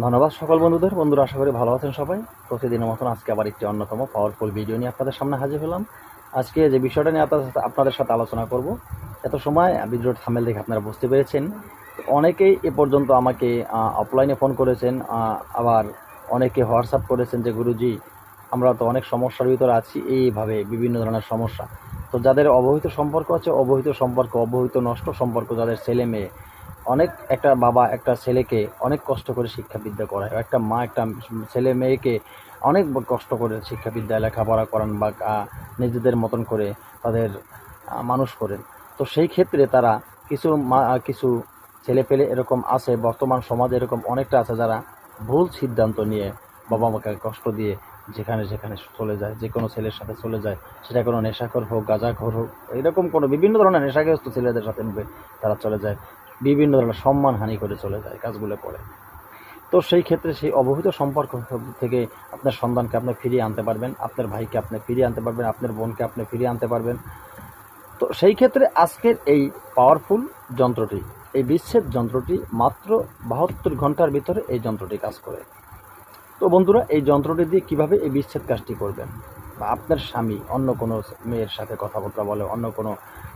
ধন্যবাদ সকল বন্ধুদের। বন্ধুরা, আশা করি ভালো আছেন সবাই। প্রতিদিনের মতন আজকে আবার একটি অন্যতম পাওয়ারফুল ভিডিও নিয়ে আপনাদের সামনে হাজির হলাম। আজকে যে বিষয়টা নিয়ে আপনাদের সাথে আলোচনা করব, এত সময় ভিডিওর থামেল দেখে আপনারা বুঝতে পেরেছেন। অনেকেই এ পর্যন্ত আমাকে অফলাইনে ফোন করেছেন আবার অনেকে হোয়াটসঅ্যাপ করেছেন যে, গুরুজি, আমরা তো অনেক সমস্যার ভিতরে আছি। এইভাবে বিভিন্ন ধরনের সমস্যা। তো যাদের অবহিত সম্পর্ক আছে, অবহিত সম্পর্ক, অবহিত নষ্ট সম্পর্ক, যাদের ছেলে মেয়ে অনেক একটা বাবা, একটা ছেলেকে অনেক কষ্ট করে শিক্ষাবিদ্যা করায়। একটা মা, একটা ছেলে মেয়েকে অনেক কষ্ট করে শিক্ষাবিদ্যায় লেখাপড়া করান বা নিজেদের মতন করে তাদের মানুষ করেন। তো সেই ক্ষেত্রে তারা কিছু মা কিছু ছেলে পেলে এরকম আছে, বর্তমান সমাজে এরকম অনেকটা আছে যারা ভুল সিদ্ধান্ত নিয়ে বাবা মাকে কষ্ট দিয়ে যেখানে যেখানে চলে যায়, যে কোনো ছেলের সাথে চলে যায়, সেটা কোনো নেশাখোর হোক, গাঁজাখোর হোক, এরকম কোনো বিভিন্ন ধরনের নেশাগ্রস্ত ছেলেদের সাথে তারা চলে যায়। বিভিন্ন ধরনের সম্মানহানি করে চলে যায় কাজগুলো করে। তো সেই ক্ষেত্রে সেই অবহিত সম্পর্ক থেকে আপনার সন্তানকে আপনি ফিরিয়ে আনতে পারবেন, আপনার ভাইকে আপনি ফিরিয়ে আনতে পারবেন, আপনার বোনকে আপনি ফিরিয়ে আনতে পারবেন। তো সেই ক্ষেত্রে আজকের এই পাওয়ারফুল যন্ত্রটি, এই বিচ্ছেদ যন্ত্রটি মাত্র বাহাত্তর ঘণ্টার ভিতরে এই যন্ত্রটি কাজ করে। তো বন্ধুরা, এই যন্ত্রটি দিয়ে কীভাবে এই বিচ্ছেদ কাজটি করবেন? বা আপনার স্বামী অন্য কোনো মেয়ের সাথে কথাবার্তা বলে, অন্য কোনো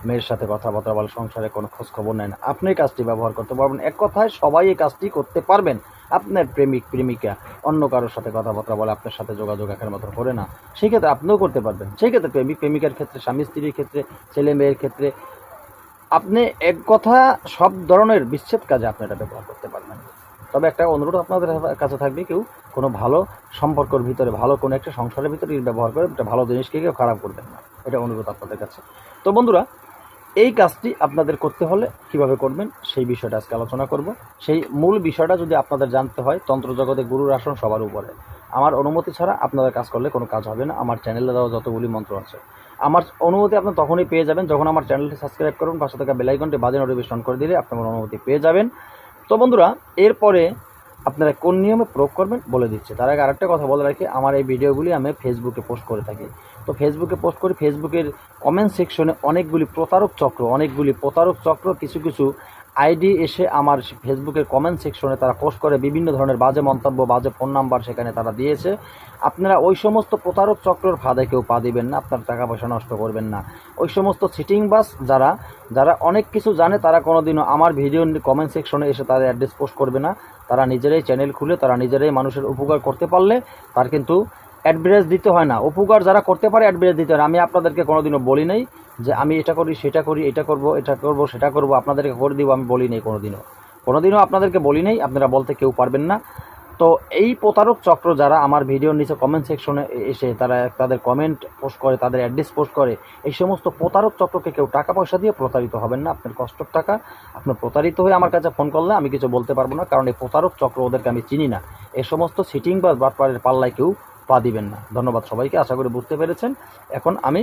মেয়ের সাথে কথাবার্তা বলে, সংসারে কোনো খোঁজ খবর নেন আপনি কাজটি ব্যবহার করতে পারবেন। এক কথায় সবাই এই কাজটি করতে পারবেন। আপনার প্রেমিক, প্রেমিকা অন্য কারোর সাথে কথাবার্তা বলে, আপনার সাথে যোগাযোগ একের মতো করে না। সেই ক্ষেত্রে আপনিও করতে পারবেন। সেই ক্ষেত্রে প্রেমিক, প্রেমিকার ক্ষেত্রে, স্বামী, স্ত্রীর ক্ষেত্রে, ছেলে মেয়ের ক্ষেত্রে আপনি এক কথা সব ধরনের বিচ্ছেদ কাজে আপনি এটা ব্যবহার করতে পারবেন। তবে একটা অনুরোধ আপনাদের কাছে থাকবে, কেউ কোনো ভালো সম্পর্কের ভিতরে, ভালো কোনো একটা সংসারের ভিতরে ব্যবহার করে, একটা ভালো জিনিসকে কেউ খারাপ করবেন না। এটা অনুরোধ আপনাদের কাছে। তো বন্ধুরা, এই কাজটি আপনাদের করতে হলে কীভাবে করবেন, সেই বিষয়টা আজকে আলোচনা করব। সেই মূল বিষয়টা যদি আপনাদের জানতে হয় তন্ত্র জগতে গুরুর আসন সবার উপরে। আমার অনুমতি ছাড়া আপনাদের কাজ করলে কোনো কাজ হবে না। আমার চ্যানেলে দেওয়া যতগুলি মন্ত্র আছে। আমার অনুমতি আপনি তখনই পেয়ে যাবেন যখন আমার চ্যানেলটি সাবস্ক্রাইব করুন, পাশে থাকা বেলাইকনটি বাজে নোটিফিকেশন করে দিলে আপনি আমার অনুমতি পেয়ে যাবেন। তো বন্ধুরা, এরপরে আপনারা কোন নিয়মে প্রয়োগ করবেন বলে দিচ্ছে। তার আগে আরেকটা কথা বলে রাখি, আমার এই ভিডিওগুলি আমি ফেসবুকে পোস্ট করে থাকি। তো ফেসবুকে পোস্ট করি ফেসবুকের কমেন্ট সেকশনে অনেকগুলি প্রতারক চক্র, অনেকগুলি প্রতারক চক্র, কিছু কিছু আইডি এসে আমার ফেসবুকের কমেন্ট সেকশনে তারা পোস্ট করে বিভিন্ন ধরনের বাজে মন্তব্য, বাজে ফোন নাম্বার সেখানে তারা দিয়েছে। আপনারা ওই সমস্ত প্রতারক চক্রের ফাঁদে কেউ পা দিবেন না, আপনার টাকা পয়সা নষ্ট করবেন না। ওই সমস্ত সিটিং বাস যারা যারা অনেক কিছু জানে, তারা কোনোদিনও আমার ভিডিও কমেন্ট সেকশনে এসে তাদের অ্যাড্রেস পোস্ট করবে না। তারা নিজেরাই চ্যানেল খুলে, তারা নিজেরাই মানুষের উপকার করতে পারলে তার কিন্তু অ্যাডভারেজ দিতে হয় না। উপকার যারা করতে পারে অ্যাডভারেজ দিতে হয়। আমি আপনাদেরকে কোনোদিনও বলি নাই। যে আমি এটা করি, সেটা করি, এটা করব এটা করব, সেটা করব, আপনাদেরকে করে দিব, আমি বলি নাই কোনোদিনও। কোনোদিনও আপনাদেরকে বলি নেই, আপনারা বলতে কেউ পারবেন না। তো এই প্রতারক চক্র যারা আমার ভিডিওর নিচে কমেন্ট সেকশনে এসে তারা তাদের কমেন্ট পোস্ট করে, তাদের অ্যাড্রেস পোস্ট করে, এই সমস্ত প্রতারক চক্রকে কেউ টাকা পয়সা দিয়ে প্রতারিত হবেন না। আপনার কষ্টর টাকা আপনার প্রতারিত হয়ে আমার কাছে ফোন করলে আমি কিছু বলতে পারব না, কারণ এই প্রতারক চক্র ওদেরকে আমি চিনি না। এই সমস্ত সিটিং বা বাটপাড়ের পাল্লায় কেউ পা দিবেন না। ধন্যবাদ সবাইকে, আশা করি বুঝতে পেরেছেন। এখন আমি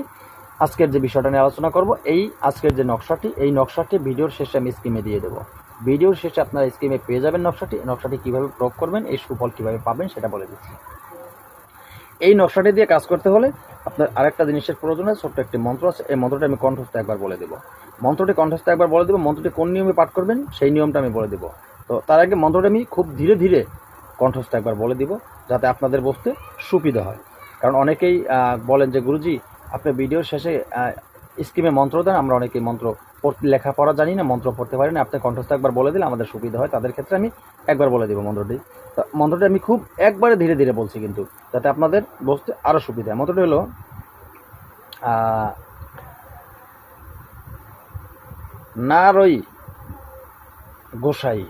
আজকের যে বিষয়টা নিয়ে আলোচনা করব, এই আজকের যে নকশাটি, এই নকশাটি ভিডিওর শেষে আমি স্কিমে দিয়ে দেবো। ভিডিওর শেষে আপনারা স্কিমে পেয়ে যাবেন নকশাটি। নকশাটি কীভাবে প্রয়োগ করবেন, এই সুফল কীভাবে পাবেন সেটা বলে দিচ্ছি। এই নকশাটি দিয়ে কাজ করতে হলে আপনার আরেকটা জিনিসের প্রয়োজন আছে, ছোট্ট একটি মন্ত্র আছে। এই মন্ত্রটি আমি কণ্ঠস্থ একবার বলে দেবো। মন্ত্রটি কণ্ঠস্থ একবার বলে দেবো। মন্ত্রটি কোন নিয়মে পাঠ করবেন, সেই নিয়মটা আমি বলে দেবো। তো তার আগে মন্ত্রটি আমি খুব ধীরে ধীরে কণ্ঠস্থ একবার বলে দিব, যাতে আপনাদের বসতে সুবিধা হয়। কারণ অনেকেই বলেন যে, গুরুজি আপনি ভিডিওর শেষে স্কিমে মন্ত্র দেন আমরা অনেকেই মন্ত্র লেখাপড়া জানি না মন্ত্র পড়তে পারি না আপনি কণ্ঠস্থ একবার বলে দিলে আমাদের সুবিধা হয় তাদের ক্ষেত্রে আমি একবার বলে দেবো মন্ত্রটি। মন্ত্রটি আমি খুব একবারে ধীরে ধীরে বলছি কিন্তু যাতে আপনাদের বুঝতে আরও সুবিধা মন্ত্রটি হলো আহ, নারই গোসাই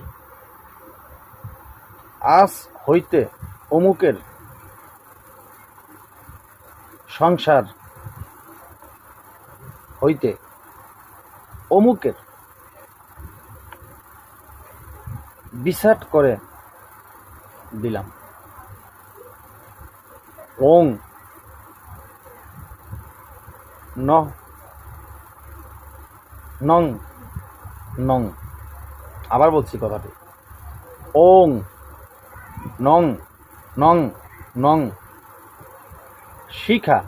আজ হইতে অমুকের সংসার হইতে অমুকের বিচার করে দিলাম। ওং ন নং নং। আবার বলছি কথাটি। ওং নং নং নং। শিখা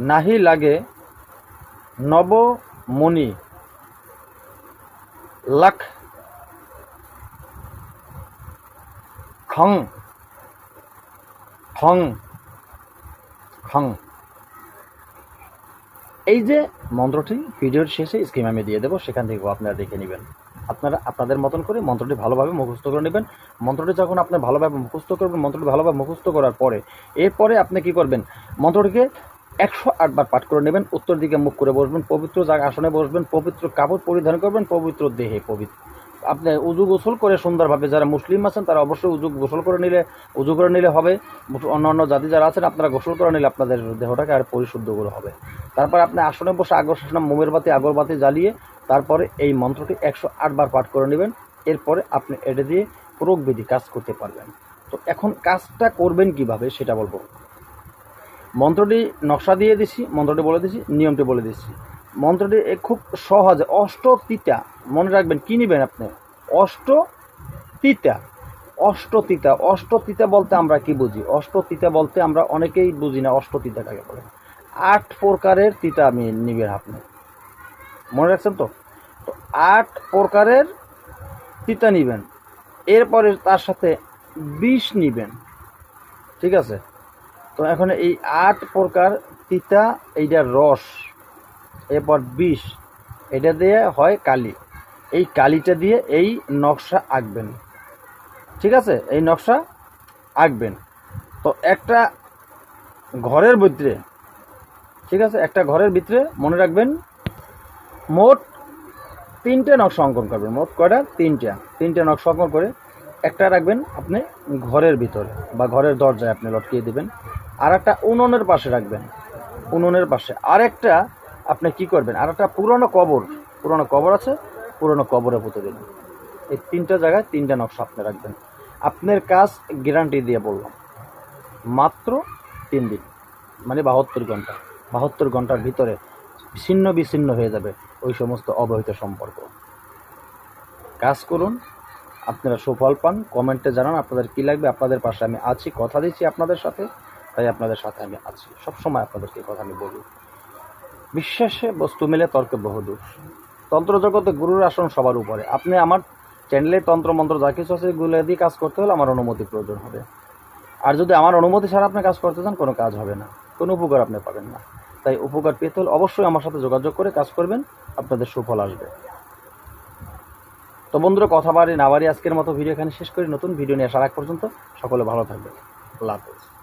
নাহি লাগে নবমণি। লাখ খং খং খং। এই যে মন্ত্রটি ভিডিওর শেষে স্কিম আমি দিয়ে দেবো, সেখান থেকেও আপনারা দেখে নেবেন। আপনারা আপনাদের মতন করে মন্ত্রটি ভালোভাবে মুখস্থ করে নেবেন। মন্ত্রটি যখন আপনি ভালোভাবে মুখস্থ করবেন, মন্ত্রটি ভালোভাবে মুখস্থ করার পরে, এরপরে আপনি কি করবেন? মন্ত্রটিকে একশো আটবার পাঠ করে নেবেন, উত্তর দিকে মুখ করে বসবেন, পবিত্র জায়গা আসনে বসবেন, পবিত্র কাপড় পরিধান করবেন, পবিত্র দেহে পবিত্র। আপনি উজু গোসল করে সুন্দরভাবে যারা মুসলিম আছেন, তারা অবশ্যই উজু গোসল করে নিলে, উজু করে নিলে হবে। অন্য অন্য জাতি যারা আছেন, আপনারা গোসল করে নিলে আপনাদের দেহটাকে আর পরিশুদ্ধ করে হবে। তারপর আপনি আসনে বসে আগর শাসনা মোমের বাতি আগরবাতি জ্বালিয়ে তারপরে এই মন্ত্রটি একশো আটবার পাঠ করে নেবেন। এরপরে আপনি এটা দিয়ে প্রয়োগবিধি কাজ করতে পারবেন। তো এখন কাজটা করবেন কীভাবে সেটা বলব। মন্ত্রটি নকশা দিয়ে দিছি, মন্ত্রটি বলে দিছি, নিয়মটি বলে দিচ্ছি মন্ত্রটি খুব সহজে, অষ্ট তিতা। মনে রাখবেন, কী নেবেন আপনি? অষ্ট তিতা। অষ্ট তিতা। অষ্ট তিতা বলতে আমরা কি বুঝি? অষ্ট তিতা বলতে আমরা অনেকেই বুঝি না অষ্ট তিতা কাকে বলে। আট প্রকারের তিতা আমি নিবেন আপনি। মনে রাখছেন তো? তো আট প্রকারের তিতা নিবেন। এরপরে তার সাথে বিষ নিবেন। ঠিক আছে? তো এখন এই আট প্রকার তিতা এইটার রস, এরপর বিষ, এটা দিয়ে হয় কালি। এই কালিটা দিয়ে এই নকশা আঁকবেন। ঠিক আছে? এই নকশা আঁকবেন। তো একটা ঘরের ভিতরে, ঠিক আছে? একটা ঘরের ভিতরে মনে রাখবেন, মোট তিনটে নকশা অঙ্কন করবেন। মোট কয়টা? তিনটা। তিনটে নকশা অঙ্কন করে একটা রাখবেন আপনি ঘরের ভিতরে বা ঘরের দরজায় আপনি লটকিয়ে দিবেন। আর একটা উনুনের পাশে রাখবেন। উনুনের পাশে। আর একটা আপনি কি করবেন? আর একটা পুরনো কবর। পুরনো কবর আছে, পুরনো কবরে পুঁতে দিবেন এই তিনটা জায়গায় তিনটা নকশা আপনি রাখবেন। আপনার কাজ গ্যারান্টি দিয়ে বললাম। মাত্র তিন দিন মানে বাহাত্তর ঘণ্টা। বাহাত্তর ঘণ্টার ভিতরে ছিন্ন বিচ্ছিন্ন হয়ে যাবে ওই সমস্ত অবহিত সম্পর্ক। কাজ করুন, আপনারা সুফল পান, কমেন্টে জানান আপনাদের কী লাগবে, আপনাদের পাশে আমি আছি, কথা দিচ্ছি আপনাদের সাথে। তাই আপনাদের সাথে আমি আছি। সবসময় আপনাদেরকে কথা আমি বলি। বিশ্বাসে বস্তু মিলে, তর্কে বহুদূর তন্ত্র জগতে গুরুর আসন সবার উপরে। আপনি আমার চ্যানেলে তন্ত্র মন্ত্র যা কিছু আছে এগুলো দিয়ে কাজ করতে হলে আমার অনুমতি প্রয়োজন হবে। আর যদি আমার অনুমতি ছাড়া আপনি কাজ করতে চান, কোনো কাজ হবে না। কোনো উপকার আপনি পাবেন না। তাই উপকার পেতে হলে অবশ্যই আমার সাথে যোগাযোগ করে কাজ করবেন। আপনাদের সুফল আসবে। তো বন্ধুরা, কথা বাড়ি না বাড়ি আজকের মতো ভিডিও এখানে শেষ করি। নতুন ভিডিও নিয়ে আসার আগ পর্যন্ত সকলে ভালো থাকবে আল্লাহ হাফেজ।